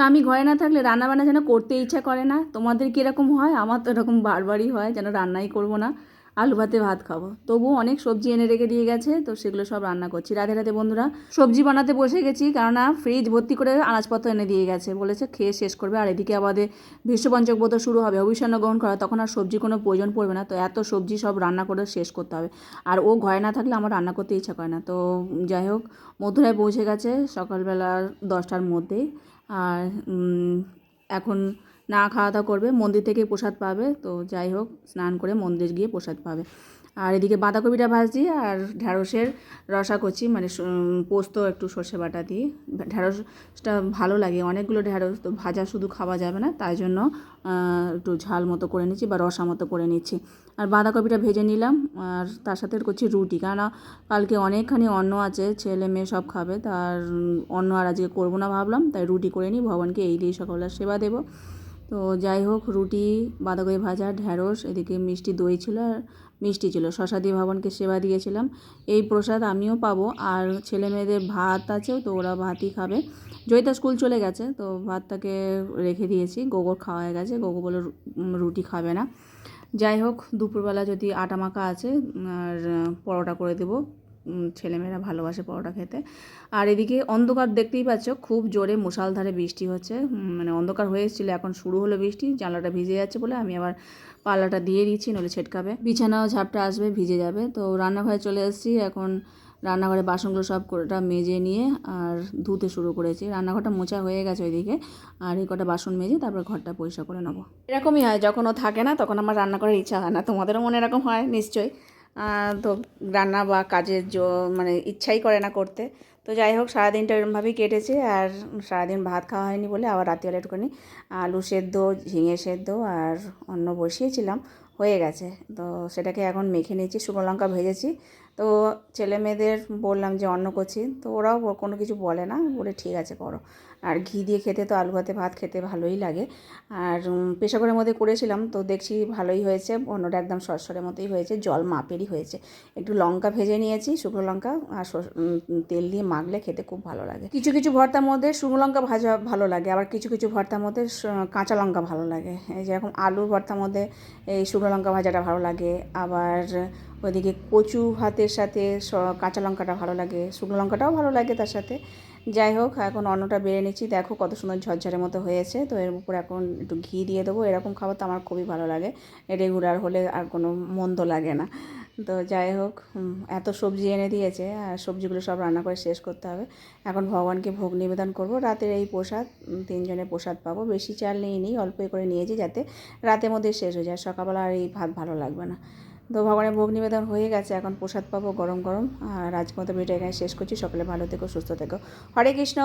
আমি ঘরে না থাকলে রান্না বান্না যেন করতে ইচ্ছা করে না। তোমাদের কীরকম হয়? আমার তো এরকম বারবারই হয় যেন রান্নাই করব না। আলু ভাতে ভাত খাব। তবুও অনেক সবজি এনে রেখে দিয়ে গেছে, তো সেগুলো সব রান্না করছি। রাধে রাধে বন্ধুরা, সবজি বানাতে বসে গেছি, কেননা ফ্রিজ ভর্তি করে আনাজপত্র এনে দিয়ে গেছে। বলেছে খেয়ে শেষ করবে। আর এদিকে আমাদের বিশ্বপঞ্চক ব্রত শুরু হবে। অভিষণ্য গ্রহণ করা, তখন আর সবজি কোনো প্রয়োজন পড়বে না। তো এত সবজি সব রান্না করে শেষ করতে হবে। আর ও ঘরে না থাকলে আমার রান্না করতে ইচ্ছা করে না। তো যাই হোক মধুরায় পৌঁছে গেছে সকালবেলা দশটার মধ্যেই। আর এখন না খাওয়া দাওয়া করবে, মন্দির থেকে প্রসাদ পাবে, তো যাই হোক, স্নান করে মন্দির গিয়ে প্রসাদ পাবে। আর এদিকে বাঁধাকপিটা ভাজি আর ঢ্যাঁড়সের রসা করছি মানে পোস্ত, একটু সর্ষে বাটা দিয়ে। ঢ্যাঁড়সটা ভালো লাগে, অনেকগুলো ঢ্যাঁড়স তো ভাজা শুধু খাওয়া যাবে না, তাই জন্য একটু ঝাল মতো করে নিচ্ছি বা রসা মতো করে নিচ্ছি। আর বাঁধাকপিটা ভেজে নিলাম আর তার সাথে করছি রুটি। কেননা কালকে অনেকখানি অন্ন আছে, ছেলে মেয়ে সব খাবে, তার অন্ন আর আজকে করব না ভাবলাম, তাই রুটি করে নিই, ভগবানকে এই দিয়ে সকালবেলা সেবা দেবো। তো যাই হোক, রুটি, বাঁধাকপি ভাজা, ঢ্যাঁড়স, এদিকে মিষ্টি দই ছিল আর মিষ্টি ছিল। শশা দিয়ে ভগবানকে সেবা দিয়েছিলাম। এই প্রসাদ আমিও পাবো আর ছেলে মেয়েদের ভাত আছে তো ওরা ভাতই খাবে। জয়িতা স্কুল চলে গেছে তো ভাতটাকে রেখে দিয়েছি। গোবর খাওয়া হয়ে গেছে গোবর বলে রুটি খাবে না। যাই হোক, দুপুরবেলা যদি আটা মাখা আছে আর পরোটা করে দেবো। ছেলেমেয়েরা ভালোবাসে পরোটা খেতে। আর এদিকে অন্ধকার দেখতেই পাচ্ছ, খুব জোরে মুষালধারে বৃষ্টি হচ্ছে। মানে অন্ধকার হয়ে এসেছিল, এখন শুরু হলো বৃষ্টি, জানলাটা ভিজে যাচ্ছে বলে আমি আবার পাল্লাটা দিয়ে দিচ্ছি নলে ছেটকাবে। বিছানাও ঝাপটা আসবে, ভিজে যাবে। তো রান্নাঘরে চলে এসেছি, এখন রান্নাঘরে বাসনগুলো সব কটা মেজে নিয়ে আর ধুতে শুরু করেছি। রান্নাঘরটা মোছা হয়ে গেছে ওইদিকে, আর এই কটা বাসন মেজে তারপর ঘরটা পরিষ্কার করে নেব। এরকমই হয়, যখন ও থাকে না, তখন আমার রান্না করার ইচ্ছা হয় না। তোমাদেরও মনে এরকম হয়, নিশ্চয়ই। তো রান্না বা কাজের জো- মানে ইচ্ছাই করে না করতে। তো যাই হোক, সারাদিনটা এরকমভাবেই কেটেছে আর সারাদিন ভাত খাওয়া হয়নি বলে আবার রাত্রিবেলা একটুখানি আলু সেদ্ধ, ঝিঙে সেদ্ধ আর অন্য বসিয়েছিলাম। হয়ে গেছে। তো সেটাকে এখন মেখে নিয়েছি, শুকনো লঙ্কা ভেজেছি। তো ছেলে মেয়েদের বললাম যে অন্ন করছি, তো ওরাও কোনো কিছু বলে না, বলে ঠিক আছে করো। আর ঘি দিয়ে খেতে তো আলু ভাতে ভাত খেতে ভালোই লাগে। আর প্রেশার মধ্যে করেছিলাম, তো দেখছি ভালোই হয়েছে, অন্যটা একদম সরসরের মতোই হয়েছে, জল মাপেরই হয়েছে। একটু লঙ্কা ভেজে নিয়েছি, শুকনো লঙ্কা আর তেল দিয়ে মাখলে খেতে খুব ভালো লাগে। কিছু কিছু ভর্তার মধ্যে শুকনো লঙ্কা ভাজা ভালো লাগে, আবার কিছু কিছু ভর্তার মধ্যে কাঁচা লঙ্কা ভালো লাগে। এই যেরকম আলুর ভর্তার মধ্যে এই শুকনো লঙ্কা ভাজাটা ভালো লাগে। আবার ওইদিকে কচু ভাতের সাথে কাঁচা লঙ্কাটা ভালো লাগে। শুকনো লঙ্কাটাও ভালো লাগে তার সাথে। যাই হোক, এখন অন্নটা বেড়ে নিচ্ছি। দেখো কত সুন্দর ঝরঝরের মতো হয়েছে। তো এর উপর এখন একটু ঘি দিয়ে দেবো। এরকম খাবার তো আমার খুবই ভালো লাগে। রেগুলার হলে আর কোনো মন্দ লাগে না। তো যাই হোক এত সবজি এনে দিয়েছে আর সবজিগুলো সব রান্না করে শেষ করতে হবে। এখন ভগবানকে ভোগ নিবেদন করব। রাতের এই প্রসাদ তিনজনের প্রসাদ পাবো। বেশি চাল নিয়ে নিই, অল্পই করে নিয়েছি যাতে রাতের মধ্যে শেষ হয়ে যায়। সকালবেলা আর এই ভাত ভালো লাগবে না। তো ভগবানের ভোগ নিবেদন হয়ে গেছে। এখন প্রসাদ পাবো গরম গরম। আর আজকের মতো ভিডিও এখানে শেষ করছি। সকলে ভালো থেকো, সুস্থ থেকো। হরে কৃষ্ণ!